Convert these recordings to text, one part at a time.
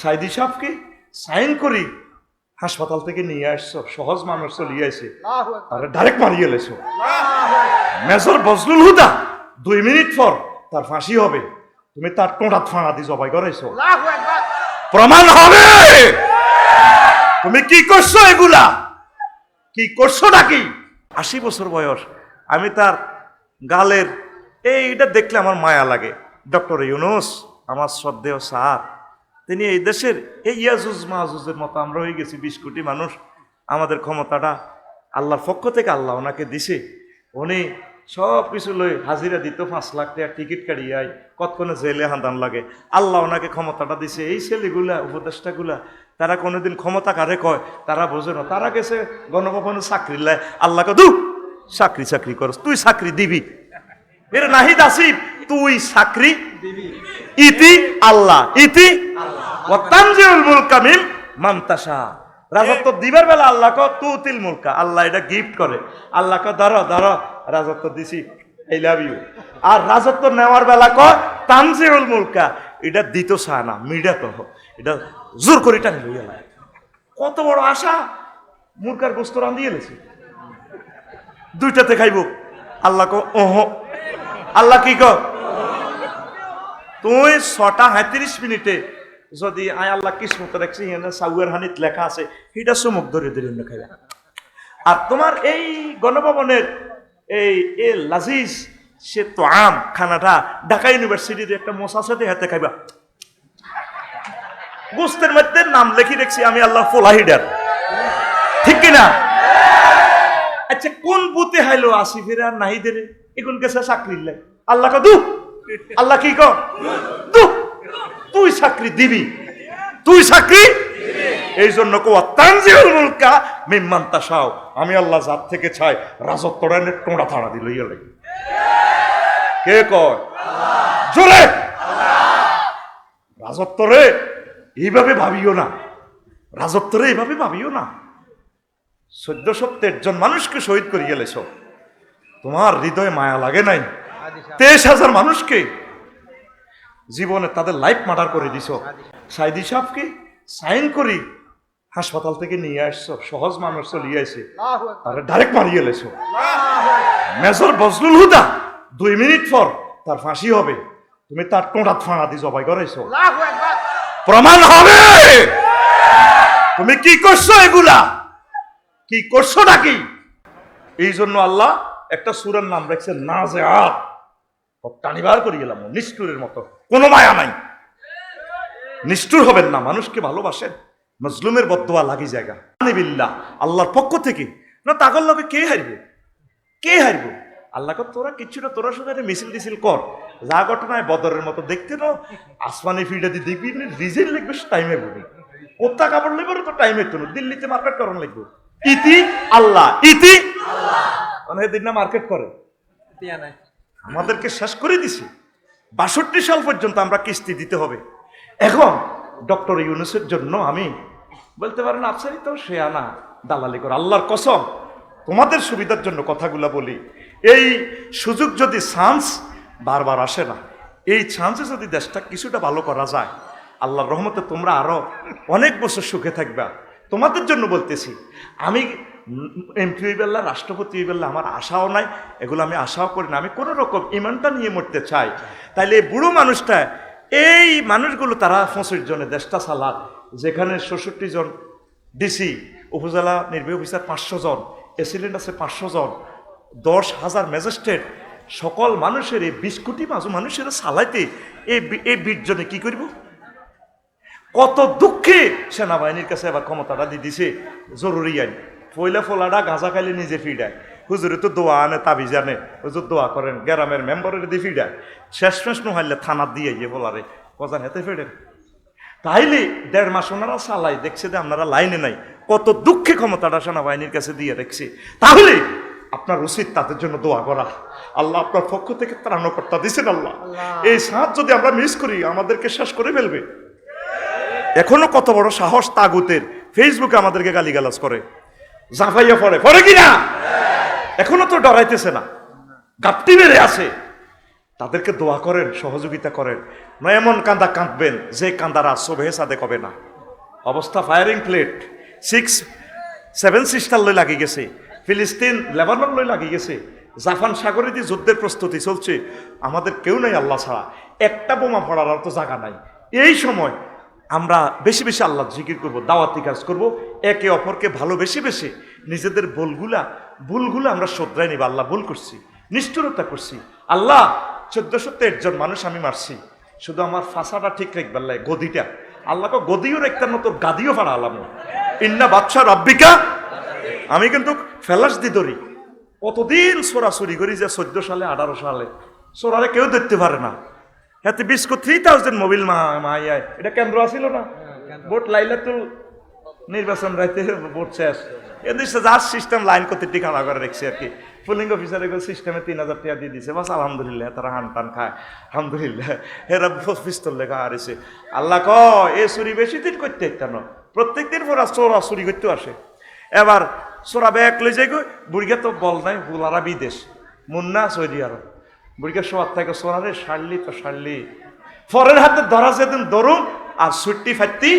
সাইদি সাহেবকে সাইন করি। হাসপাতাল থেকে নিয়ে আসছো সহজ মানুষ চলিয়ে আসে আরে ডাইরেক্ট মারিয়ে এলেছো মেজর বজলুল হুদা দুই মিনিট পর তার ফাঁসি হবে। তুমি তার টোঁটাত ফাঁড়া দিয়ে জবাই করেছ প্রমাণ হবে! তুমি কি করছ এগুলা? কি করছ নাকি আশি বছর বয়স। আমি তার গালের এইটা দেখলে আমার মায়া লাগে। ডক্টর ইউনুস আমার শ্রদ্ধেয় স্যার তিনি এই দেশের এই ইয়াজুজ মাহুজের মতো আমরা হয়ে গেছি বিশ কোটি মানুষ। আমাদের ক্ষমতাটা আল্লাহর পক্ষ থেকে আল্লাহ ওনাকে দিছে। উনি সব কিছু লই হাজিরা দিত, পাঁচ লাখ টাকা টিকিট কাটিয়ে আয়, কতক্ষণে জেলে হান্দান লাগে। আল্লাহ ওনাকে ক্ষমতাটা দিছে। এই ছেলেগুলা, উপদেষ্টাগুলা, তারা কোনোদিন ক্ষমতা কারে কয়? তারা বোঝে না। তারা গেছে গণভবনে চাকরি লাই আল্লাহকে দু চাকরি চাকরি করস, তুই চাকরি দিবি। এর নাহিদ আসিফ তুই চাকরি ইতি আল্লাহ ইতি ওয়াতানজিউল মুলকা মিন মানতাসা রাজত্ব দিবার বেলা আল্লাহ ক তুতিল মুলকা। আল্লাহ এটা গিফট করে। আল্লাহ ক ধরো ধরো রাজত্ব দিছি। আই লাভ ইউ আর রাজত্ব নেওয়ার বেলা ক তানজিউল মুলকা। এটা দিত চায় না মিডা তো এটা জোর করে টানি লইয়া লাগে কত বড় আশা। মুরকার গোস্ত রান্ধি এলেছে দুইটাতে খাইব। আল্লাহ ক ওহ। আল্লাহ কি ক তুই ছটা সাঁত্রিশ মিনিটে যদি আয় আল্লাহ কিসমত রাখছি সাউয়ের হানিত লেখা আছে সেটা চুমুক ধরে ধরে অন্য খাইবা। আর তোমার এই গণভবনের এই এ লাজিজ, সে তো আম খানাটা ঢাকা ইউনিভার্সিটির একটা মশা সাথে হাতে খাইবা। গোস্তের মধ্যে নাম লেখি দেখছি আমি আল্লাহ ফোলাহিডার। ঠিক কিনা আচ্ছা কোন বুতে হাইলো আসিফের আর নাহিদের? এখন গেছে চাকরি লাই। আল্লাহ কদু। আল্লাহ কি কর তুই চাকরি দিবি। তুই চাকরি এই জন্য মুলকা আমি আল্লাহ জাত থেকে চাই, রাজত্বটা এনে টোঁড়া থাড়া দিল ইয়ে কে কয়? জোরে। এইভাবে ভাবিও না। রাজত্ব রে, এইভাবে ভাবিও না। চোদ্দ সপ্তাহের জন মানুষকে শহীদ করে গেলেছ তোমার হৃদয়ে মায়া লাগে নাই? তেইশ হাজার মানুষকে জীবনে তাদের লাইফ মার্ডার করে দিছ। সাইদি সাহেবকে সাইন করি হাসপাতাল থেকে নিয়ে আসছো, সহজ মানুষ চলিয়ে আসে আরে ডাইরেক্ট মারিয়ে এলেছো মেজর বজলুল হুদা, দুই মিনিট পর তার ফাঁসি হবে। তুমি তার টোঁটাত ফাঁড়া দিয়ে জবাই করেছ প্রমাণ হবে! তুমি কি করছ এগুলা? কি করছ নাকি এই জন্য আল্লাহ একটা সুরের নাম রাখছে না যে আপ টানিবার করে গেলাম, নিষ্ঠুরের মতো। কোনো মায়া নাই। নিষ্ঠুর হবেন না, মানুষকে ভালোবাসেন। মজলুমের বদোয়া লাগি জায়গা। বিল্লাহ আল্লাহর পক্ষ থেকে। না, তাগর লোকে কে হারবে? কে হারবে? আল্লাহ কর তোরা কিচ্ছু না তোরা শুধু মিছিল টিছিল কর। যা ঘটনায় বদরের মতো দেখতে না আসমানি ফিল্ডে দিয়ে দেখবি রিজেল লিখবে টাইমে বলি কোথা কাপড় লিখবে তো টাইমে তো। দিল্লিতে মার্কেট করন লিখব ইতি আল্লাহ, ইতি মানে দিন না মার্কেট করে। আমাদেরকে শেষ করে দিছে। বাষট্টি সাল পর্যন্ত আমরা কিস্তি দিতে হবে। এখন ডক্টর ইউনুসের জন্য আমি বলতে পারেন আফসারি তো সে আনা দালালি করে। আল্লাহর কসম, তোমাদের সুবিধার জন্য কথাগুলা বলি। এই সুযোগ যদি চান্স বারবার আসে না, এই চান্সে যদি দেশটা কিছুটা ভালো করা যায়, আল্লাহর রহমতে তোমরা আরও অনেক বছর সুখে থাকবা। তোমাদের জন্য বলতেছি, আমি এমপি বেল্লা, রাষ্ট্রপতি বেল্লা, আমার আশাও নাই, এগুলো আমি আশাও করি না। আমি কোনো রকম ইমানটা নিয়ে মরতে চাই। তাইলে এই বুড়ো মানুষটা, এই মানুষগুলো তারা পঁচিশ জনে দেশটা চালাক, যেখানে ষষট্টি জন ডিসি, উপজেলা নির্বাহী অফিসার পাঁচশো জন এসিলেন্ট আছে পাঁচশো জন, দশ হাজার ম্যাজিস্ট্রেট, সকল মানুষের এই বিশ কোটি মানুষ মানুষের চালাইতে, এই এই বিশ জনে কি করব? কত দুঃখে সেনাবাহিনীর কাছে আবার ক্ষমতাটা দিয়ে দিছে জরুরি আইন। পয়লা ফোলাটা গাঁজা খাইলে নিজে ফিডায় হুজুরে তো দোয়া আনে তাবিজ আনে। হুজুর দোয়া করেন গ্রামের মেম্বারের দিয়ে। ফিডায় শেষ শেষ নহাইলে থানার দিয়ে ইয়ে বলারে কজান হেতে ফেডেন তাইলে দেড় মাস ওনারা চালাই দেখছে যে আপনারা লাইনে নাই। কত দুঃখে ক্ষমতাটা সেনাবাহিনীর কাছে দিয়ে রেখছে। তাহলে আপনার উচিত তাদের জন্য দোয়া করা। আল্লাহ আপনার পক্ষ থেকে ত্রাণকর্তা দিছেন আল্লাহ। এই সাহায্য যদি আমরা মিস করি আমাদেরকে শেষ করে ফেলবে। এখনও কত বড় সাহস তাগুতের। ফেসবুকে আমাদেরকে গালিগালাজ করে। জাফাইয়া পড়ে পড়ে কি না? এখনও তো ডরাইতেছে না। গাপটি মেরে আছে। তাদেরকে দোয়া করেন, সহযোগিতা করেন। নয় এমন কান্দা কাঁদবেন যে কান্দারা সোভে সাদে কবে না। অবস্থা firing plate six seven sister লই লাগি গেছে। ফিলিস্তিন, লেবানন লই লাগি গেছে। জাপান সাগরে দিয়ে যুদ্ধের প্রস্তুতি চলছে। আমাদের কেউ নেই আল্লাহ ছাড়া। একটা বোমা পড়ার তো জায়গা নাই। এই সময় আমরা বেশি বেশি আল্লাহ জিকির করব, দাওয়াতি কাজ করব। একে অপরকে ভালোবেসে বেশি বেশি নিজেদের ভুলগুলা, ভুলগুলো আমরা শ্রদ্ধায় নিব। আল্লাহ ভুল করছি, নিষ্ঠুরতা করছি। আল্লাহ চোদ্দশো জন মানুষ আমি মারছি। শুধু আমার ফাঁসাটা ঠিক রাখবার লাগে গদিটা। আল্লাহকে গদিও রাখতাম না, তোর গাদিও ফাড়া আলাম ইন্না বাচ্চা রব্বিকা, আমি কিন্তু ফেলাস দি ধরি। কতদিন চোরাচুরি করি যে চোদ্দ সালে, আঠারো সালে। চোরারে কেউ দেখতে পারে না। হাতে বিস্কো থ্রি থাউজেন্ড মোবিল মা মাইয়ায় এটা কেন্দ্র আছিল না? ভোট লাইলাতুল নির্বাচন রাইতে ভোট শেষ। এদেশে যার সিস্টেম লাইন করতে ঠিকানা করে রেখেছে আর কি। পুলিং অফিসার এগুলো সিস্টেমে তিন হাজার টাকা দিয়ে দিছে। বাস আলহামদুলিল্লাহ তারা হান টান খায়। আলহামদুলিল্লাহ এরা পিস্তল লেখা হারিছে। আল্লাহ ক এ চুরি বেশি দিন করতে কেন প্রত্যেক দিন পর চোরা চুরি করতে আসে। এবার চোরা ব্যাগ লই যাই গো বুড়িকে তো বল নাই হুলারা বিদেশ। মুন্না সৌদি আরব। বুড়িকে সবার থেকে সোনারে সারলি তো সারলি ফরের হাতে ধরা যেদিন ধরুন আর ছুটি ফাটতি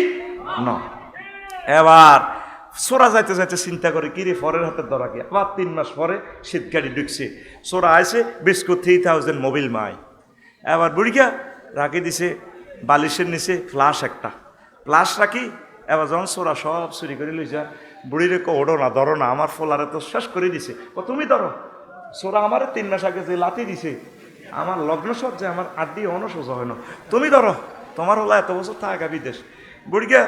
ন। এবার সোরা যাইতে যাইতে চিন্তা করে কিরে ফরের হাতে ধরা কি? আবার তিন মাস পরে শীত গাড়ি ঢুকছে। সোরা আইসে বিস্কুট থ্রি থাউজেন্ড মোবিল মাই। এবার বুড়িকা রাখি দিছে, বালিশের নিচে ফ্লাশ একটা। ফ্লাশ রাখি, এবার যখন সোরা সব চুরি করে লইছা, বুড়িরে কো ওড়ো না, ধরো না, আমার ফোলারে তো শেষ করে দিছে। ও তুমি ধরো। সোরা আমার তিন মাস আগে যে লাতি দিছে, আমার লগ্ন সজ্জে আমার আড্ডি অনসোজা হয় না। তুমি ধরো, তোমার হলো এত বছর থাকা বিদেশ। বুড়িকা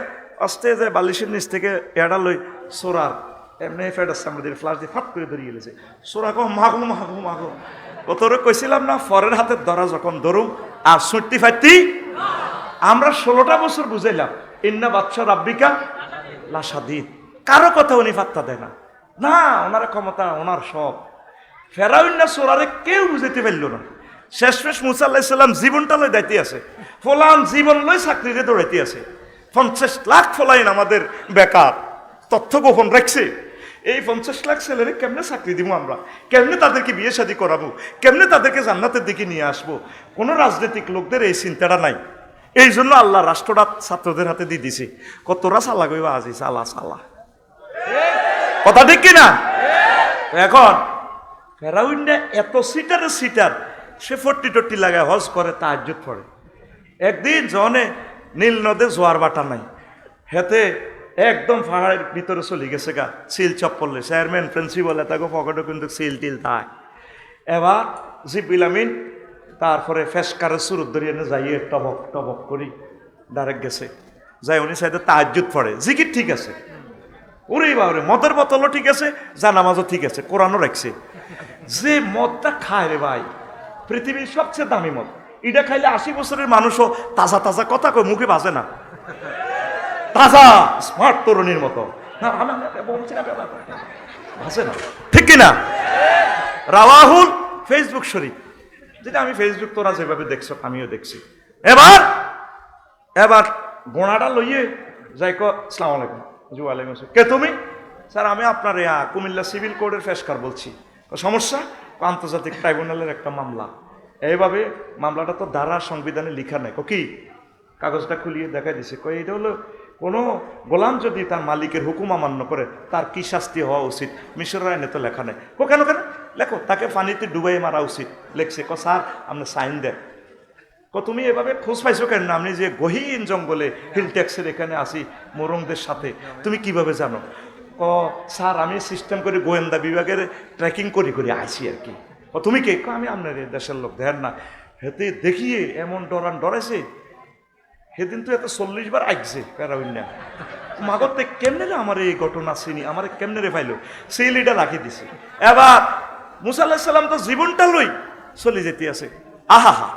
আস্তে যে বালিশের নিচ থেকে এডা লই সোরার এমনি ফেডার সামনে দিয়ে ফ্লাশ দিয়ে ফাট করে ধরিয়ে গেছে। সোরা কো মাগো মাগো মাগো তোরে কইছিলাম না, ফরের হাতে ধরা যখন ধরুম আর সুট্টি ফাটতি, আমরা ষোলোটা বছর বুঝাইলাম, ইন্না বাচ্চা রাব্বিকা লাসাদিদ কারও কথা উনি ফাত্তা দেয় না। না, ওনার ক্ষমতা, ওনার সব। ফেরাউন্না সোরারে কেউ বুঝাইতে পারল না। শেষমেশ মুসা আল্লাহ সাল্লাম জীবনটা লই দাইতে আছে। ফলান জীবন লই চাকরিতে দৌড়াইতে আছে। পঞ্চাশ লাখ ফলাইন আমাদের বেকার। তথ্য গোপন রাখছে। এই পঞ্চাশ লাখ ছেলেরে কেমনে চাকরি দিব আমরা? কেমনে তাদেরকে বিয়ে শাদী করাবো? কেমনে তাদেরকে জান্নাতের দিকে নিয়ে আসব? কোনো রাজনৈতিক লোকদের এই চিন্তাটা নাই। এই জন্য আল্লাহ রাষ্ট্রটা ছাত্রদের হাতে দিয়ে দিছে। কতরা সালা গইবা আজি সালা সালা। কথা ঠিক কিনা? এখন ফেরাউন্ডা এত সিটারে সিটার, সে ফট্টি টট্টি লাগায়, হজ করে, তাহাজ্জুদ পড়ে। একদিন জনে নীল নদে জোয়ার বাটা নাই। হেতে একদম পাহাড়ের ভিতরে চলে গেছে গা, সিল চপ্পলে চেয়ারম্যান প্রিন্সিপাল তাকে পকেটে কিন্তু সিল টিল তাই এবার জিবিলামিন তারপরে ফেসকারে সুরত ধরিয়ে যাইয়ে টবক টবক করি ডাইরেক্ট গেছে। যাই উনি সাইডে তাহাজ্জুদ পড়ে। জিকির ঠিক আছে। ওরে বাবরে মদের বোতলও ঠিক আছে, জানামাজও ঠিক আছে, কোরআনও রাখছে। যে মদটা খায় রে ভাই, পৃথিবীর সবচেয়ে দামি মদ। এটা খাইলে আশি বছরের মানুষও তাজা তাজা কথা কয়, মুখে বাজে না। তাজা স্মার্ট তরুণীর মতো। না, আমি বলছি না ঠিক কিনা? রাওয়াহুল ফেসবুক শরীফ। যেটা আমি ফেসবুক, তোরা যেভাবে দেখছ, আমিও দেখছি। এবার এবার গোড়াটা লইয়ে যাই সালাম আলাইকুম। কে তুমি? স্যার, আমি আপনার কুমিল্লা সিভিল কোর্টের ফেসকার বলছি। সমস্যা? আন্তর্জাতিক ট্রাইব্যুনালের একটা মামলা। এইভাবে মামলাটা তো দ্বারা সংবিধানে লিখা নাই। কো কাগজটা খুলিয়ে দেখা দিছে। কই এটা হলো, কোনো গোলাম যদি তার মালিকের হুকুম অমান্য করে, তার কি শাস্তি হওয়া উচিত? মিশরের আইনে তো লেখা নেই। কো কেন কেন? লেখো, তাকে পানিতে ডুবাই মারা উচিত। লেখছে, ক স্যার আপনি সাইন দেন। ক তুমি এভাবে খোঁজ পাইছো কেন? না? আমি যে গহীন জঙ্গলে হিল ট্যাক্সের এখানে আসি, মোরংদের সাথে, তুমি কীভাবে জানো? ক স্যার, আমি সিস্টেম করে গোয়েন্দা বিভাগের ট্র্যাকিং করি করি আইছি আর কি। ও, তুমি কে? আমি আপনার দেশের লোক দেন না। হেতে দেখিয়ে এমন ডরান ডরাইছে, সেদিন তো এত চল্লিশ বার আইছে প্যারাউন্না মাগতে কেমনে রে আমার এই ঘটনা চিনি, আমার কেমনে রে পাইলো? সেই লিডা রাখি দিছে। এবার, মুসা আল্লাহ তো জীবনটা লই চলে যেতে আছে। আহা হা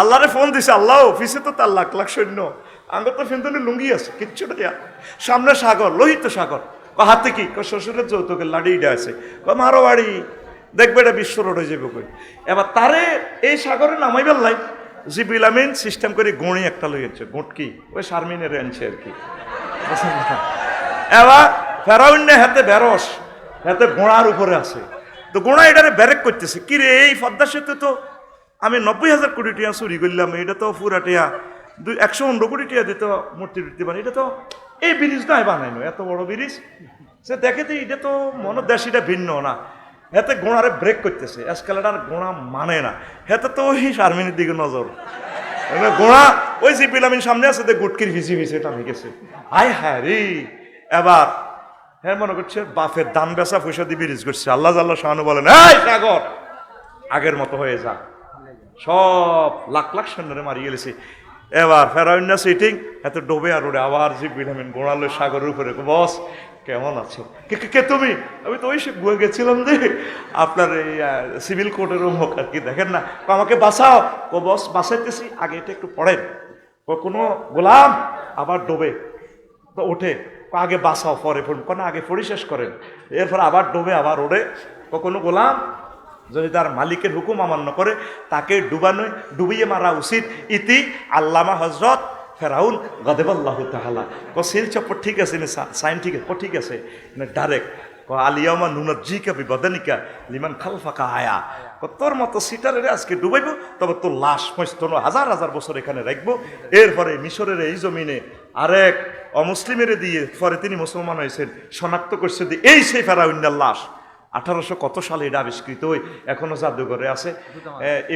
আল্লাহরে ফোন দিছে, আল্লাহ, অফিসে তো তার লাখ লাখ সৈন্য আঙ্গর তো ফেন্তনে লুঙ্গি আছে, কিচ্ছু না। সামনে সাগর, লোহিত সাগর। হাতে কি? শ্বশুরের যৌতুকের লাড়িটা আছে। মারো বাড়ি। দেখবে এটা বিশ্ব রোড যাবে কই। এবার তারে এই সাগরে নামাই বেললাই জিবিল আমিন সিস্টেম করে গড়ি একটা লইয়েছে গোটকি ওই শারমিনের আনছে আর কি। এবার ফেরাউন্নে হাতে বেরস, হাতে গোড়ার উপরে আছে। তো গোড়া এটারে ব্যারেক করতেছে। কি রে, এই পদ্মা সেতু তো? আমি নব্বই হাজার কোটি টিয়া চুরি করলাম, এটা তো পুরা টিয়া। দুই, একশো পনেরো কোটি টিয়া দিত মূর্তি দিতে পারে এটা তো এই ব্রিজ নয় বানাইনো এত বড় ব্রিজ। সে দেখে তো এটা তো মনে দেশ এটা ভিন্ন না। হেতে গোড়ারে ব্রেক করতেছে, এসকালেটার গোড়া মানে না। হেতে তো ওই শারমিনের দিকে নজর। গোড়া ওই যে পিলামিন সামনে আছে তো গুটকির ভিজি ভিজি এটা ভেঙেছে। আয় হ্যাঁ রে। এবার হ্যাঁ মনে করছে বাফের দান বেচা পয়সা দিয়ে ব্রিজ করছে। আল্লাহ আল্লাহ শাহানু বলেন, এই সাগর, আগের মতো হয়ে যা। সব লাখ লাখ সৈন্যরে মারিয়ে গেলেছে এবার ফেরাউন্না সিটিং এত ডোবে আর ওরে আবার যে ভিটামিন গোড়ালো সাগরের উপরে। বস, কেমন আছো? কে তুমি? আমি তো ওই গুয়ে গেছিলাম যে আপনার এই সিভিল কোর্টের মুখ আর কি, দেখেন না? আমাকে বাঁচাও। ও বস, বাঁচাইতেছি। আগে এটা একটু পড়েন। ও কোনো গোলাম আবার ডোবে। তো ওঠে। আগে বাঁচাও, পরে ফোন কোনো আগে পড়ি শেষ করেন। এরপর আবার ডোবে, আবার ওড়ে কখনো গোলাম যদি তার মালিকের হুকুম অমান্য করে, তাকে ডুবানো, ডুবিয়ে মারা উচিত ইতি আল্লামা হজরত ফেরাউন গদেবাল্লাহ তাহালা ক সিল চপ্পর ঠিক আছে সাইন ঠিক আছে ঠিক আছে। ডাইরেক্ট। ক আলিয়ামা নুনত জি কাবি বদানিকা লিমান খালফাকা আয়া। ক তোর মতো সিটারের আজকে ডুবাইব, তবে তোর লাশ মস্তন হাজার হাজার বছর এখানে রাখব। এরপরে মিশরের এই জমিনে আরেক অমুসলিমের দিয়ে, পরে তিনি মুসলমান হয়েছেন, শনাক্ত করছে যে, এই সেই ফেরাউন্নার লাশ। আঠারোশো কত সালে এটা আবিষ্কৃত হই? এখনও জাদুঘরে আছে।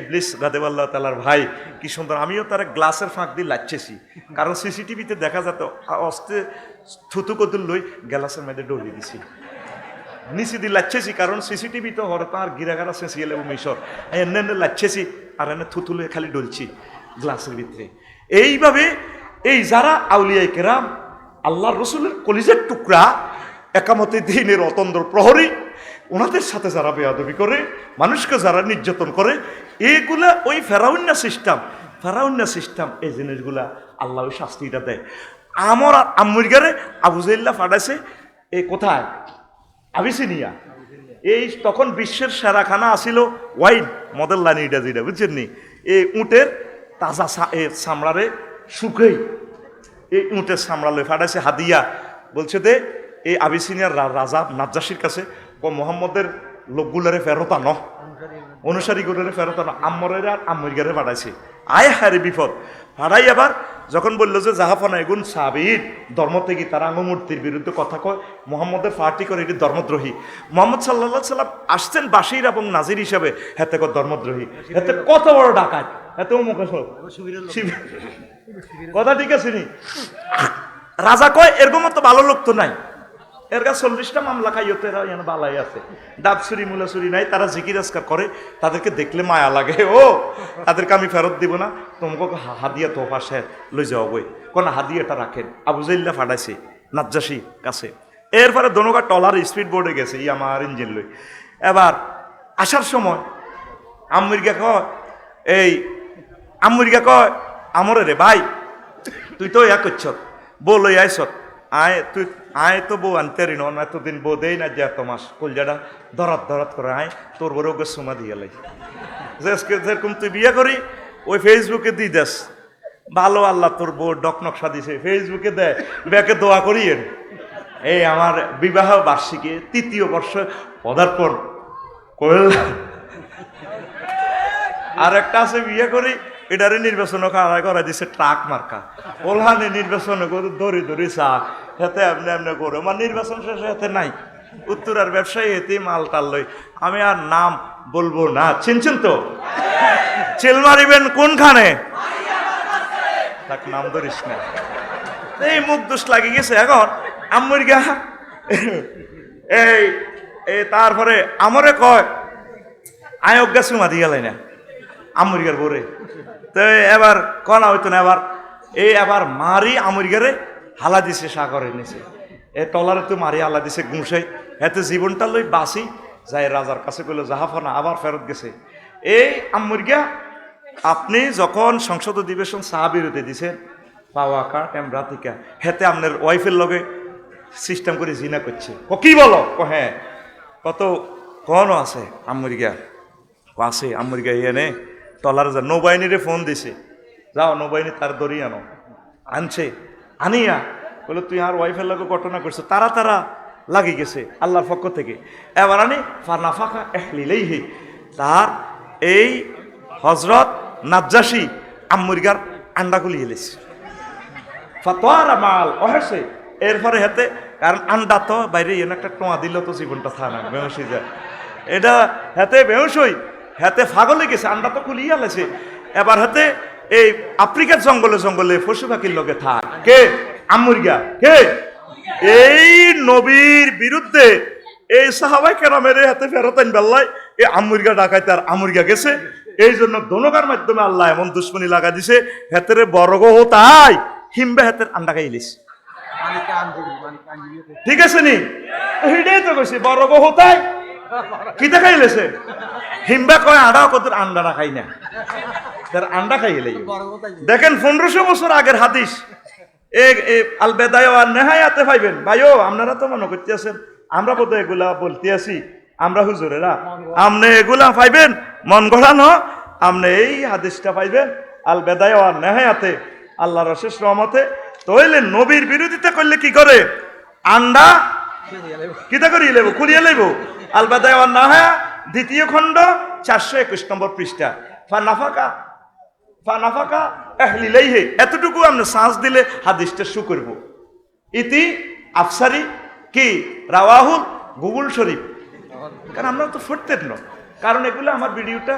ইবলিস গাদেবাল্লাহ তালার ভাই কি সুন্দর। আমিও তার গ্লাসের ফাঁক দিয়ে লাচ্ছেছি। কারণ সিসিটিভিতে দেখা যেত অস্তে থুতু কতুল লই গ্লাসের মধ্যে ডলি দিছি। নিচে দিয়ে লাচ্ছেছি কারণ সিসিটিভি তো হরে তার গিরাগারা সেঁচিয়ে লেবু মিশর। এনে এনে লাচ্ছেছি আর এনে থুতুলে খালি ডলছি গ্লাসের ভিতরে। এইভাবে এই যারা আউলিয়াই কেরাম আল্লাহ রসুলের কলিজের টুকরা একামতে দিনের অতন্দ্র প্রহরী ওনাদের সাথে যারা বেয়াদবি করে, মানুষকে যারা নির্যাতন করে এইগুলা ওই ফেরাউন্না সিস্টেম ফেরাউন্না সিস্টেম এই জিনিসগুলা আল্লাহ শাস্তিটা দেয়। আমার আম্মুরগারে আবুজাইল্লা ফাটাইছে এই কোথায়? আবিসিনিয়া। এই তখন বিশ্বের সেরাখানা আসিল ওয়াইন মদের লানি এটা যেটা, বুঝছেন নি? এই উটের তাজা এ চামড়ারে শুকেই এই উটের চামড়া ফাটাইছে হাদিয়া। বলছে দে, এই আবিসিনিয়ার রাজা নাজ্জাসির কাছে মোহাম্মদের লোকগুলারে ফেরতা ন অনুসারীগুলোরে ফেরত আনো। আম্মরের আর আম্মরিগারে পাঠাইছে। আয় হারে বিপদ। পাঠাই আবার যখন বলল যে জাহাফানা এগুন সাবির ধর্ম থেকে তারা আঙ্গমূর্তির বিরুদ্ধে কথা কয়, মোহাম্মদের পার্টি করে এটি ধর্মদ্রোহী। মোহাম্মদ সাল্লাহ সাল্লাম আসছেন বাসির এবং নাজির হিসাবে, হেতে কয় ধর্মদ্রোহী। হেতে কত বড় ডাকাত। হেতে মুখে কথা ঠিক আছে রাজা কয়, এরকম তো ভালো লোক তো নাই। এর কাছে চল্লিশটা মামলা খাইতে যেন বালাই আছে। ডাব চুরি, মুলা চুরি নাই, তারা জিকির আজকার করে, তাদেরকে দেখলে মায়া লাগে, ও, তাদেরকে আমি ফেরত দিব না। তোমাকে হাদিয়া তো পাশে লই যাও বই কোন হাদিয়াটা রাখেন। আবু জাইল্লা ফাটাইছে, নাজ্জাসি কাছে। এরপরে দনগা টলার স্পিড বোর্ডে গেছে, ই আমার ইঞ্জিন লই এবার, আসার সময় আম্মিরগা কয়, এই আম্মিরগা কয়, আমরে রে ভাই, তুই তো ইয়া করছ বউ লই আইস আয়, তুই আয় তো বউ আনতে রিন এতদিন বউ দেই না, যে মাস কলজাটা ধরাত ধরাত করে আয়, তোর বড় ওকে সুমা দিয়ে লাই। যেরকম তুই বিয়ে করি, ওই ফেসবুকে দি দেস। ভালো আল্লাহ তোর বউ ডক নকশা দিছে ফেসবুকে দেয় ব্যাকে দোয়া করিয়েন এই আমার বিবাহ বার্ষিকী, তৃতীয় বর্ষ, পদার্পণ। করলাম আর একটা আছে, বিয়ে করি এটারে নির্বাচন করা দিছে ট্রাক মার্কা। ওলহানে নির্বাচন করে দড়ি দড়ি চা, হেতে এমনি এমনি করে আমার নির্বাচন শেষে হেতে নাই। উত্তরার ব্যবসায়ী এতে মাল টাল লই। আমি আর নাম বলব না। চিনছেন তো? চিল মারিবেন কোনখানে? তাক নাম ধরিস না। এই মুখ দোষ লাগি গেছে এখন। আম্মুর গা। এই তারপরে আমরে কয় আয়োগ গা সুমা দিয়ে গেলাই না আমরিগার বোরে তো এবার কনা হইতো না এবার। এই এবার মারি আমরিগারে হালা দিছে, সাগরে নিছে এ তলারে তো মারি হালা দিছে গুঁসাই এতে জীবনটা লই বাসি যাই রাজার কাছে কইলো, জাহাফনা, আবার ফেরত গেছে। এই আমরিগা আপনি যখন সংসদ অধিবেশন সাহাবিরতে দিছেন, পাওয়া কার্ড এমরাতিকা হেতে আপনার ওয়াইফের লগে সিস্টেম করে জিনা করছে। ও কি বলো? ক হ্যাঁ কত, কনও আছে আমরিগা আছে আমরিগা এনে টলার যা, নৌবাহিনীরে ফোন দিছে। যাও, নৌবাহিনী তার দড়ি আনো। আনছে। আনিয়া বলে তুই আর ওয়াইফের লগে ঘটনা করছ, তারা তারা লাগি গেছে আল্লাহর পক্ষ থেকে। এবার আনি ফানা ফাঁকা এহলিলেই তার এই হজরত নাজ্জাসি আম্মুরগার আন্ডাগুলি এলেছে ফাতোয়ারা মাল অহেসে। এরপরে হেতে, কারণ আন্ডা তো বাইরে এনে একটা টোয়া দিল তো জীবনটা থানা বেহসি যায়। এটা হেতে বেহসই হেতে ফাগলে গেছে আন্ডা তো খুলিয়ে আলেছে এবার হাতে এই আফ্রিকার জঙ্গলে জঙ্গলে পশু পাখির লগে থাক। কে? আমুরগা কে? এই নবীর বিরুদ্ধে এই সাহাবাই কেরামের হাতে ফেরত বেল্লাই এই আমুরগা ডাকাইতে আর আমুরগা গেছে। এই জন্য দনকার মাধ্যমে আল্লাহ এমন দুশ্মনী লাগা দিছে হেতেরে বড় গো তাই হিমবে হাতের আন্ডা খাইলিস ঠিক আছে নি? হিডেই তো কইছি বড় গো হতাই কি দেখাইলেছে হিমবা কয় আডা কত আন্ডা না খাই না। তার আন্ডা খাইলে দেখেন, পনেরোশো বছর আগের হাদিস। আল বেদায় আর নেহায়াতে পাইবেন ভাইও, আপনারা তো মনে করতে আছেন আমরা বোধহয় এগুলা বলতে আছি। আমরা হুজুরেরা, আপনি এগুলা পাইবেন মন গড়ানো আপনি এই হাদিসটা পাইবেন আল বেদায় আর নেহায়াতে আল্লাহ রশেষ রহমতে তইলে নবীর বিরোধিতা করলে কি করে? আন্ডা কিতা করি লেব খুলিয়ে লেব। আল বেদায় আর নেহায়া দ্বিতীয় খণ্ড, চারশো একুশ নম্বর পৃষ্ঠা। ফা নাফাকা, ফা ফানাফাকা ফানাফাকা এহলিলাইহে এতটুকু আমরা শ্বাস দিলে হাদিসটা শু করব ইতি আফসারি কি? রাওয়াহুল গুগল শরীফ। কারণ আমরা তো ফুটতেন না কারণ এগুলো আমার ভিডিওটা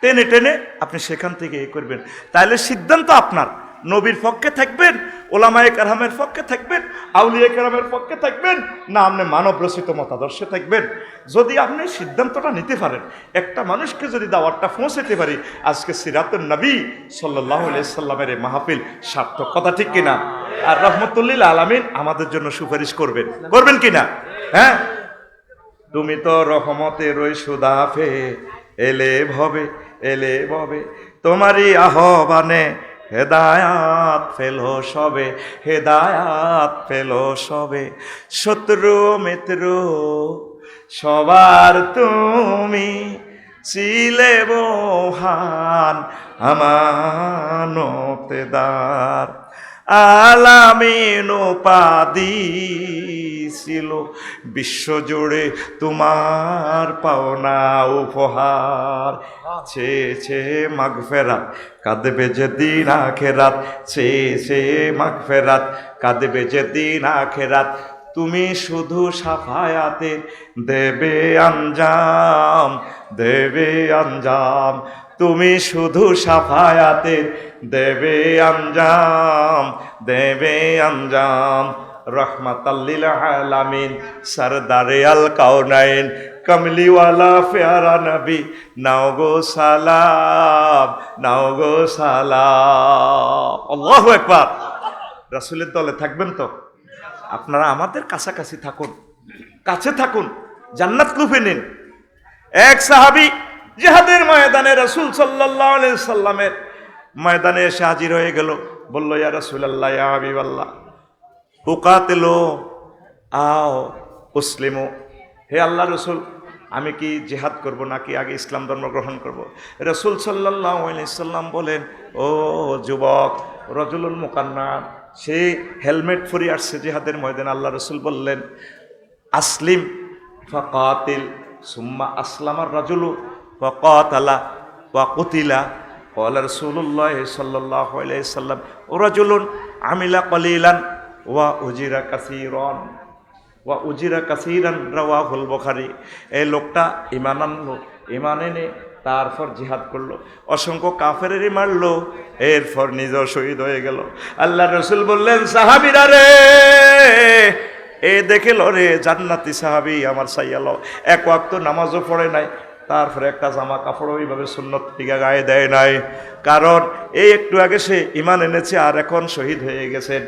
টেনে টেনে আপনি সেখান থেকে এ করবেন। তাহলে সিদ্ধান্ত আপনার। নবীর পক্ষে থাকবেন, ওলামায়ে কারামের পক্ষে থাকবেন, আউলিয়া কারামের পক্ষে থাকবেন, না আপনি মানব রচিত মতাদর্শে থাকবেন। যদি আপনি সিদ্ধান্তটা নিতে পারেন, একটা মানুষকে যদি দাওয়াতটা পৌঁছাতে পারি, আজকে সিরাতুল নবী সাল্লাহ সাল্লামের এই মাহফিল সার্থক কথা ঠিক কিনা? আর রহমতুল্লিল আলামিন আমাদের জন্য সুপারিশ করবেন। করবেন কিনা? হ্যাঁ? তুমি তো রহমতের ওই সুদাফে এলে ভবে এলে ভবে তোমারই আহ্বানে হেদায়াত ফেলো সবে, হেদায়াত ফেলো সবে। শত্রু, মিত্র, সবার তুমি ছিলে বহান আমানতেদার, আলামিন উপাধি। ছিল বিশ্বজুড়ে তোমার পাওনা উপহার। ছে ছে, মাঘ ফেরাত, কাঁদবে যেদিন আখেরাত। ছে ছে, মাঘ ফেরাত, কাঁদবে যেদিন আখেরাত। তুমি শুধু সাফায়াতে দেবে আঞ্জাম দেবে আঞ্জাম। তুমি শুধু সাফায়াতে দেবে আঞ্জাম দেবে আঞ্জাম। রহমাতাল্লিল আলামিন, সরদারে আল কাউনাইন কমলিওয়ালা ফেয়ারা নবী, নাও গো সালাম, নাও গো সালাম। আল্লাহু একবার রাসূলের দলে থাকবেন তো? আপনারা আমাদের কাছাকাছি থাকুন, কাছে থাকুন, জান্নাত লুফে নিন। এক সাহাবি জেহাদের ময়দানে রসুল সাল্লাহ সাল্লামের ময়দানে এসে হাজির হয়ে গেল। বলল, ইয়া রসুল আল্লাহ ইয়া হাবিব আল্লাহ উকাতেলো আও মুসলিমো। হে আল্লাহ রসুল, আমি কি জেহাদ করব নাকি আগে ইসলাম ধর্ম গ্রহণ করব। রসুল সাল্লাহ সাল্লাম বলেন, ও যুবক, রজুলুল মোকান্না, সে হেলমেট ফরি আসছে জেহাদের ময়দান। আল্লাহ রসুল বললেন, আসলিম, ফকাতিল, সুম্মা আসলামার রাজুলু, ফকাতালা, ফকুতিলা। কলার সুল্লাহ সাল্লাহ সাল্লাম, ও রাজুলুন, আমিলা কলিলান। ওয়া উজিরা কাসিরন, ওয়া উজিরা কাসিরান রাওয়াহুল বখারি। এই লোকটা ইমান আনলো ইমান এনে তারপর জিহাদ করল। অসংখ্য কাফেরেরই মারলো, এরপর নিজ শহীদ হয়ে গেল। আল্লাহ রসুল বললেন, সাহাবিরা রে, এ দেখে রে, জান্নাতি সাহাবি আমার সাইয়াল। এক ওয়াক্ত নামাজও পড়ে নাই, তারপরে একটা জামা কাপড় ওইভাবে সুন্নত টিকা গায়ে দেয় নাই। কারণ, এই একটু আগে সে ইমান এনেছে আর এখন শহীদ হয়ে গেছেন।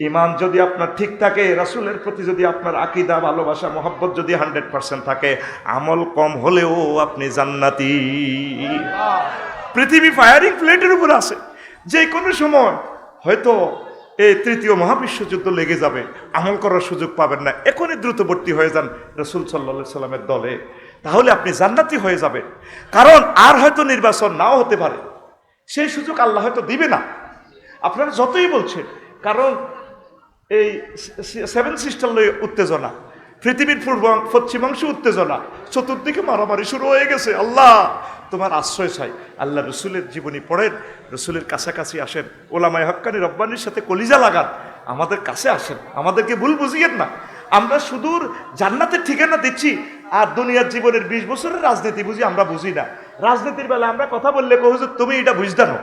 ইমান যদি আপনার ঠিক থাকে, রাসুলের প্রতি যদি আপনার আকিদা, ভালোবাসা, মহব্বত যদি হান্ড্রেড পার্সেন্ট থাকে, আমল কম হলেও আপনি জান্নাতি। পৃথিবী ফায়ারিং প্লেটের উপর আছে। যে কোনো সময় হয়তো এই তৃতীয় মহাবিশ্বযুদ্ধ লেগে যাবে, আমল করার সুযোগ পাবেন না। এখনই দ্রুতবর্তী হয়ে যান রসুল সাল্লা সাল্লামের দলে। তাহলে আপনি জান্নাতি হয়ে যাবেন। কারণ আর হয়তো নির্বাচন নাও হতে পারে। সেই সুযোগ আল্লাহ হয়তো দিবে না। আপনারা যতই বলছেন, কারণ এই সেভেন সিস্টার লই উত্তেজনা। পৃথিবীর পূর্ব, পশ্চিমাংশ উত্তেজনা। চতুর্দিকে মারামারি শুরু হয়ে গেছে। আল্লাহ, তোমার আশ্রয় চাই। আল্লাহ রসুলের জীবনী পড়েন, রসুলের কাছাকাছি আসেন। ওলামায় হক্কানি রব্বানির সাথে কলিজা লাগান। আমাদের কাছে আসেন। আমাদেরকে ভুল বুঝিয়েন না। আমরা সুদূর জান্নাতের ঠিকানা দিচ্ছি, আর দুনিয়ার জীবনের বিশ বছরের রাজনীতি বুঝি আমরা বুঝি না। রাজনীতির বেলা আমরা কথা বললে যে, তুমি এটা বুঝদানো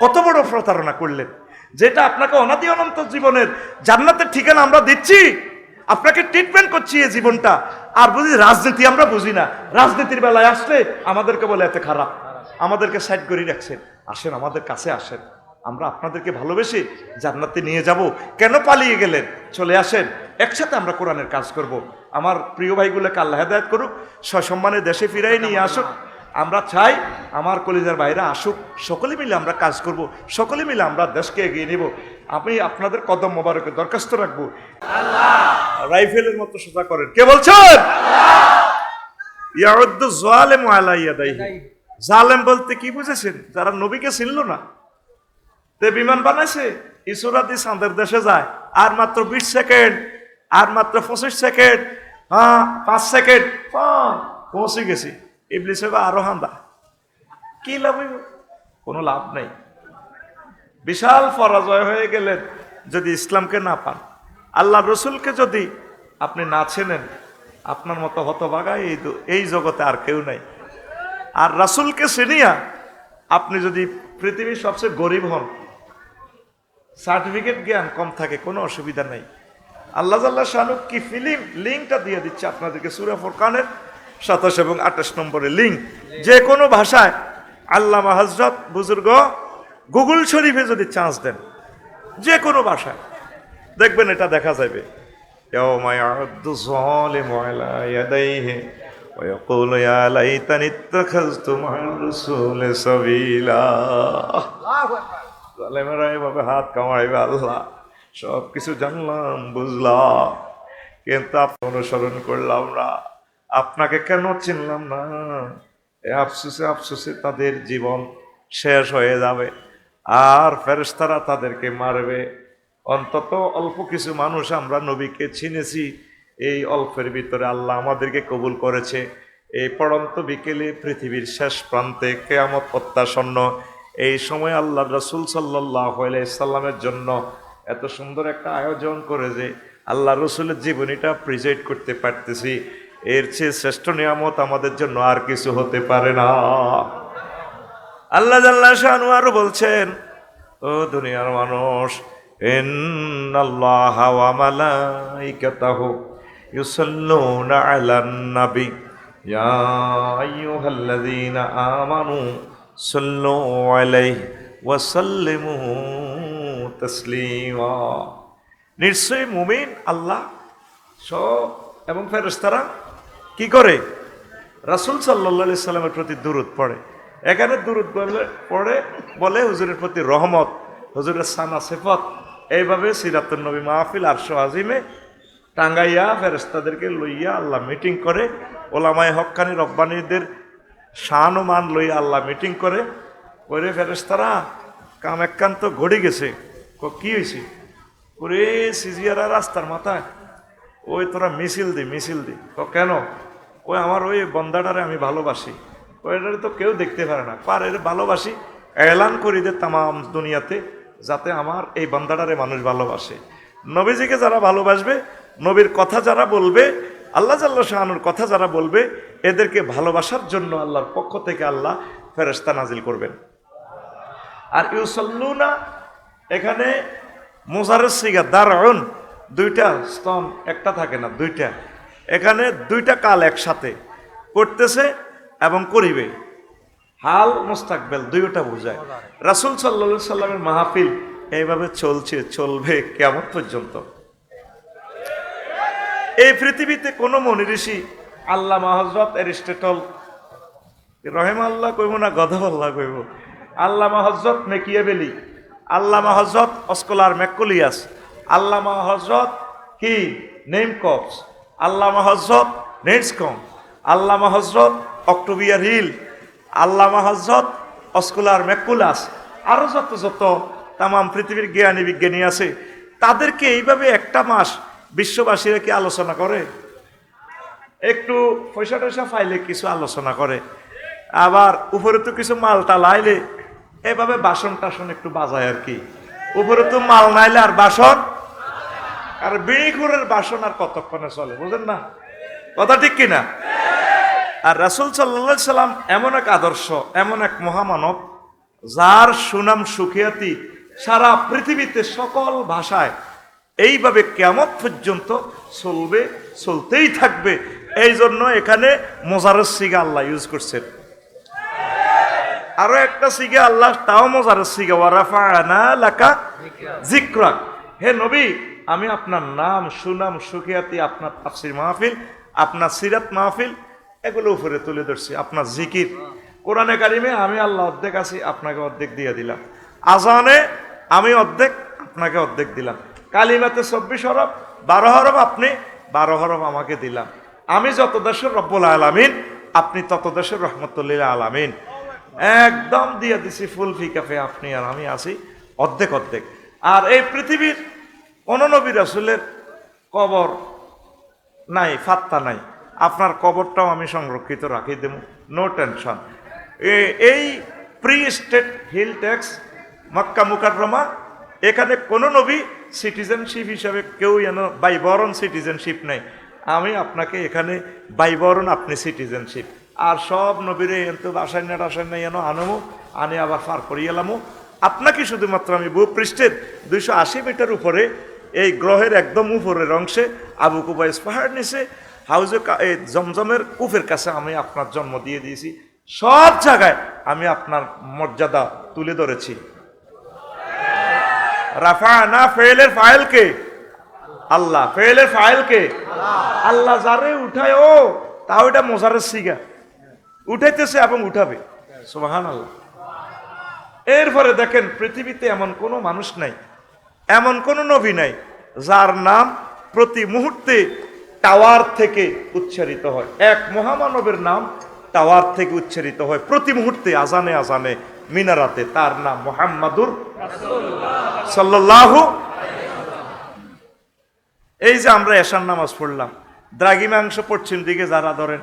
কত বড় প্রতারণা করলেন। যেটা আপনাকে অনাদি অনন্ত জীবনের জান্নাতের ঠিকানা আমরা দিচ্ছি, আপনাকে ট্রিটমেন্ট করছি এই জীবনটা। আর বুঝি রাজনীতি আমরা বুঝি না। রাজনীতির বেলায় আসলে আমাদেরকে বলে, এত খারাপ। আমাদেরকে সাইড করে রাখছেন। আসেন, আমাদের কাছে আসেন। আমরা আপনাদেরকে ভালোবেসে জান্নাতে নিয়ে যাব। কেন পালিয়ে গেলেন? চলে আসেন। একসাথে আমরা কোরআনের কাজ করব। আমার প্রিয় ভাইগুলোকে আল্লাহ হেদায়ত করুক। সসম্মানে দেশে ফিরাই নিয়ে আসুক। আমরা চাই আমার কলিজার বাইরে আসুক সকলে মিলে আমরা কাজ করব সকলে মিলে আমরা দেশকে এগিয়ে নেব। আমি আপনাদের কদম মোবারকে দরখাস্ত রাখব। রাইফেলের মতো সোজা করেন। কে বলছেন? জালেম বলতে কি বুঝেছেন? যারা নবীকে চিনল না। তে বিমান বানাইছে ইসুরাতি চাঁদের দেশে যায়। আর মাত্র বিশ সেকেন্ড আর মাত্র পঁচিশ সেকেন্ড হ্যাঁ পাঁচ সেকেন্ড হ্যাঁ, পৌঁছে গেছি। ইবলিস আরও হান্দা কি লাভ হইব? কোনো লাভ নেই। বিশাল পরাজয় হয়ে গেলেন যদি ইসলামকে না পান। আল্লাহ রসুলকে যদি আপনি না চেনেন, আপনার মতো হতভাগা এই এই জগতে আর কেউ নাই। আর রাসুলকে চিনিয়া আপনি যদি পৃথিবীর সবচেয়ে গরিব হন, সার্টিফিকেট জ্ঞান কম থাকে, কোনো অসুবিধা নেই। আল্লাহ আল্লাহ শাহরুখ কি ফিল্ম লিঙ্কটা দিয়ে দিচ্ছে আপনাদেরকে সুরা ফোরকানের। সাতাশ এবং আঠাশ নম্বরে লিঙ্ক যে কোনো ভাষায় আল্লাহ হজরত বুজুর্গ গুগল শরীফে যদি চান্স দেন যে কোনো ভাষায় দেখবেন এটা দেখা যাবে। হাত কামাইবে আল্লাহ সব কিছু জানলাম বুঝলাম। কিন্তু আপনি অনুসরণ করলাম না। আপনাকে কেন চিনলাম না? আফসোসে আফসোসে তাদের জীবন শেষ হয়ে যাবে। আর ফেরেশতারা তাদেরকে মারবে। অন্তত অল্প কিছু মানুষ আমরা নবীকে চিনেছি। এই অল্পের ভিতরে আল্লাহ আমাদেরকে কবুল করেছে। এই পড়ন্ত বিকেলে পৃথিবীর শেষ প্রান্তে কেয়ামত প্রত্যাসন্ন এই সময় আল্লাহ রসুল সাল্লাহ সাল্লামের জন্য এত সুন্দর একটা আয়োজন করে যে আল্লাহ রসুলের জীবনীটা প্রিজাইড করতে পারতেছি। এর চেয়ে শ্রেষ্ঠ নিয়ামত আমাদের জন্য আর কিছু হতে পারে না। আল্লাহ জাল্লাহ আরও বলছেন, ও দুনিয়ার মানুষ আমানু সাল্লু তাসলিমা। নিশ্চয়ই মুমিন, আল্লাহ, সব এবং ফেরেশতারা কি করে? রাসূল সাল্লাল্লাহু সাল্লামের প্রতি দুরুদ পড়ে। এখানে দুরুদ বলে, পড়ে, বলে হুজুরের প্রতি রহমত, হুজুরের সানা সেফত। এইভাবে সিরাতুল নবী মাহফিল আরশো আজিমে টাঙ্গাইয়া ফেরেস্তাদেরকে লইয়া আল্লাহ মিটিং করে। ওলামায় হক্কানি রব্বানিদের শান ও মান লইয়া আল্লাহ মিটিং করে। করে ফেরেস্তারা কাম একান্ত ঘড়ি গেছে। ক, কি হয়েছে ওরে সিজিয়ারা রাস্তার মাথায়। ওই তোরা মিছিল দি মিছিল দি। তো কেন? ওই আমার ওই বন্দাটারে আমি ভালোবাসি। ওইটারে তো কেউ দেখতে পারে না। পারে ভালোবাসি। এলান করি দে তামাম দুনিয়াতে, যাতে আমার এই বন্দাটারে মানুষ ভালোবাসে। নবীজিকে যারা ভালোবাসবে, নবীর কথা যারা বলবে, আল্লাহ জাল্লা শাহানুর কথা যারা বলবে, এদেরকে ভালোবাসার জন্য আল্লাহর পক্ষ থেকে আল্লাহ ফেরেস্তা নাজিল করবেন। আর ইউসল্লুনা এখানে মোজারের সিগা দারুণ দুইটা স্তন একটা থাকে না, দুইটা। এখানে দুইটা কাল একসাথে করতেছে এবং করিবে। হাল, মোস্তাকবেল দুইটা বোঝায়। রাসুল সাল্লা সাল্লামের মাহফিল এইভাবে চলছে, চলবে কেমন পর্যন্ত। এই পৃথিবীতে কোনো মনি ঋষি আল্লাহ হজরত এরিস্টেটল রহেম আল্লাহ কইব না গধব আল্লাহ কইব, আল্লামা হজরত মেকিয়াবেলি, আল্লামা হজরত অস্কলার ম্যাকুলিয়াস আল্লামা হজরত কি? নেম কপস আল্লামা হজরত নেটসকম। আল্লামা হজরত অক্টোবিয়ার হিল। আল্লামা হজরত অস্কলার ম্যাকুলাস। আরও যত যত তামাম পৃথিবীর জ্ঞানী বিজ্ঞানী আছে, তাদেরকে এইভাবে একটা মাস বিশ্ববাসীরা কি আলোচনা করে? একটু পয়সা টয়সা পাইলে কিছু আলোচনা করে। আবার উপরে তো কিছু মাল টাল আইলে এভাবে বাসন টাসন একটু বাজায় আর কি। উপরে তো মাল নাইলে আর বাসন আর বিড়িখুরের বাসন আর কতক্ষণে চলে, বুঝলেন না? কথা ঠিক কিনা? আর রাসুল সাল্লা সাল্লাম এমন এক আদর্শ, এমন এক মহামানব, যার সুনাম সুখিয়াতি সারা পৃথিবীতে সকল ভাষায় এইভাবে কেমন পর্যন্ত চলবে, চলতেই থাকবে। এই জন্য এখানে মোজারের সিগা আল্লাহ ইউজ করছেন। আরও একটা সিগে আল্লাহ, তাও মজারের সিগে ওয়ারাফা লাকা জিক্রাক হে নবী আমি আপনার নাম, সুনাম, সুখিয়াতি, আপনার তাফসির মাহফিল, আপনার সিরাত মাহফিল, এগুলো উপরে তুলে ধরছি, আপনার জিকির। কোরআনে কারিমে আমি আল্লাহ অর্ধেক আছি, আপনাকে অর্ধেক দিয়ে দিলাম। আজানে আমি অর্ধেক, আপনাকে অর্ধেক দিলাম। কালিমাতে চব্বিশ হরফ, বারো হরফ আপনি, বারো হরফ আমাকে দিলাম। আমি যত দেশের রব্বুল আলামিন, আপনি তত দেশের রহমতুল্লিল আলামিন। একদম দিয়ে দিছি, ফুল ফিকাফে আপনি আর আমি আছি, অর্ধেক অর্ধেক। আর এই পৃথিবীর কোন নবী রাসুলের কবর নাই, ফাত্তা নাই। আপনার কবরটাও আমি সংরক্ষিত রাখি দেব। নো টেনশন এই প্রি স্টেট হিল ট্যাক্স মক্কা মুকাররমা, এখানে কোনো নবী সিটিজেনশিপ হিসাবে কেউ যেন বাইবরণ সিটিজেনশিপ নেই। আমি আপনাকে এখানে বাইবরণ আপনি সিটিজেনশিপ আর সব নবীরে এত বাসায় না টাসায় না যেন আনমো, আনে আবার পার করিয়ে এলামো। আপনাকে শুধুমাত্র আমি ভূপৃষ্ঠের দুইশো আশি মিটার উপরে এই গ্রহের একদম উপরের অংশে আবু কুবাইস পাহাড় নিচে, হাউজে এই জমজমের কুফের কাছে আমি আপনার জন্ম দিয়ে দিয়েছি। সব জায়গায় আমি আপনার মর্যাদা তুলে ধরেছি। রাফা না ফেলের ফাইলকে আল্লাহ, ফেলের ফাইলকে আল্লাহ যারে উঠায়, ও, তাও এটা মজারের সিগা। উঠাইতেছে এবং উঠাবে। সুবাহান আল্লাহ এরপরে দেখেন, পৃথিবীতে এমন কোনো মানুষ নাই। এমন কোনো নবী নাই, যার নাম প্রতি মুহূর্তে টাওয়ার থেকে উচ্চারিত হয়। এক মহামানবের নাম টাওয়ার থেকে উচ্চারিত হয়। প্রতি মুহূর্তে, আজানে আজানে, মিনারাতে, তার নাম মোহাম্মদুর সাল্লাল্লাহু এই যে আমরা এশার নামাজ পড়লাম দ্রাগিমাংশ পশ্চিম দিকে যারা ধরেন,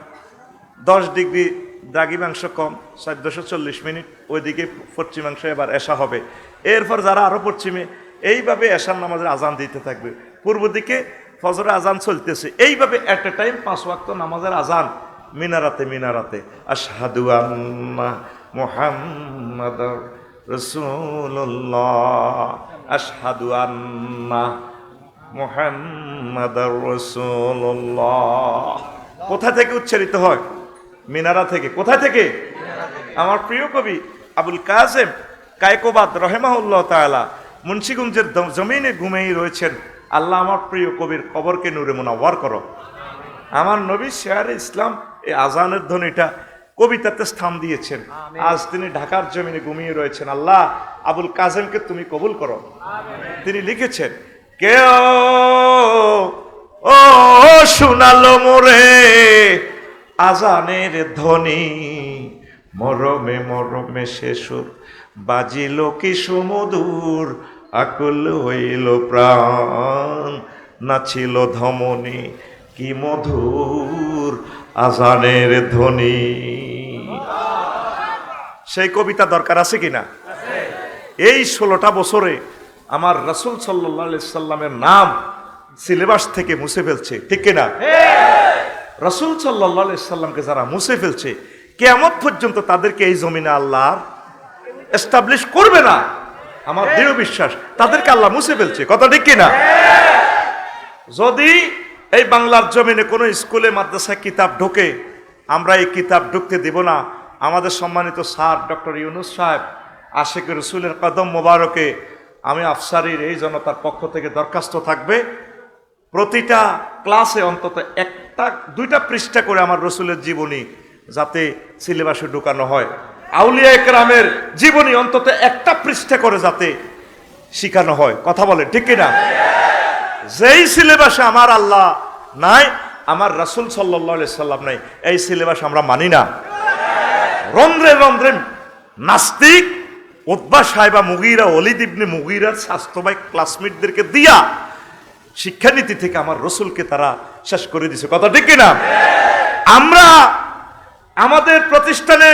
দশ ডিগ্রি দ্রাগিমাংশ কম চোদ্দশো চল্লিশ মিনিট, ওইদিকে পশ্চিমাংশ এবার এসা হবে। এরপর যারা আরও পশ্চিমে এইভাবে এশার নামাজের আজান দিতে থাকবে। পূর্ব দিকে ফজরের আজান চলতেছে। এইভাবে এট এ টাইম পাঁচ ওয়াক্ত নামাজের আজান মিনারাতে মিনারাতে। আশহাদু আন্না মুহাম্মাদ রসুল্লাহ আশহাদু আন্না মুহাম্মাদ রসুল্লাহ কোথা থেকে উচ্চারিত হয়? মিনারা থেকে। কোথা থেকে? আমার প্রিয় কবি আবুল কাজেম কায়কোবাদ রহেমাউল্লাহ তাআলা মুন্সিগঞ্জের জমিনে ঘুমেই রয়েছেন আল্লাহ আমার প্রিয় কবির কবরকে নূরে মোনাওয়ার করো। আমার নবী শেয়ার ইসলাম এই আজানের ধ্বনিটা কবিতাতে স্থান দিয়েছেন। আজ তিনি ঢাকার জমিনে ঘুমিয়ে রয়েছেন। আল্লাহ আবুল কাজেমকে তুমি কবুল করো। তিনি লিখেছেন কেউ ও শোনালো মোরে আজানের ধ্বনি মরমে মরমে শেষুর বাজিল কি সুমধুর, আকুল হইল প্রাণ। নাছিল ধমনী কি মধুর, আজানের ধ্বনি। সেই কবিতা দরকার আছে কিনা এই ষোলোটা বছরে আমার রসুল সাল্লাহ সাল্লামের নাম সিলেবাস থেকে মুছে ফেলছে, ঠিক কিনা? রসুল সাল্লাহ সাল্লামকে যারা মুছে ফেলছে কেমন পর্যন্ত তাদেরকে এই জমিনে আল্লাহ এস্টাবলিশ করবে না। আমার দৃঢ় বিশ্বাস তাদেরকে আল্লাহ মুছে ফেলছে। কথা ঠিক কিনা? যদি এই বাংলার জমিনে কোনো স্কুলে মাদ্রাসায় কিতাব ঢোকে আমরা এই কিতাব ঢুকতে দেব না। আমাদের সম্মানিত স্যার ডক্টর ইউনুস সাহেব আশেক রসুলের কদম মোবারকে আমি আফসারির এই জনতার পক্ষ থেকে দরখাস্ত থাকবে। প্রতিটা ক্লাসে অন্তত একটা দুইটা পৃষ্ঠা করে আমার রসুলের জীবনী যাতে সিলেবাসে ঢুকানো হয়। আউলিয়া একরামের জীবনী অন্তত একটা পৃষ্ঠা করে যাতে শিখানো হয়। কথা বলে ঠিক কিনা? যেই সিলেবাসে আমার আল্লাহ নাই, আমার রাসুল সাল্লাহ সাল্লাম নাই, এই সিলেবাস আমরা মানি না। রন্ধ্রে রন্ধ্রে নাস্তিক উদ্বা সাহেবা মুগিরা অলিদ ইবনে মুগিরার স্বাস্থ্যবাই ক্লাসমেটদেরকে দিয়া শিক্ষানীতি থেকে আমার রসুলকে তারা শেষ করে দিছে। কথা ঠিক কিনা? আমরা আমাদের প্রতিষ্ঠানে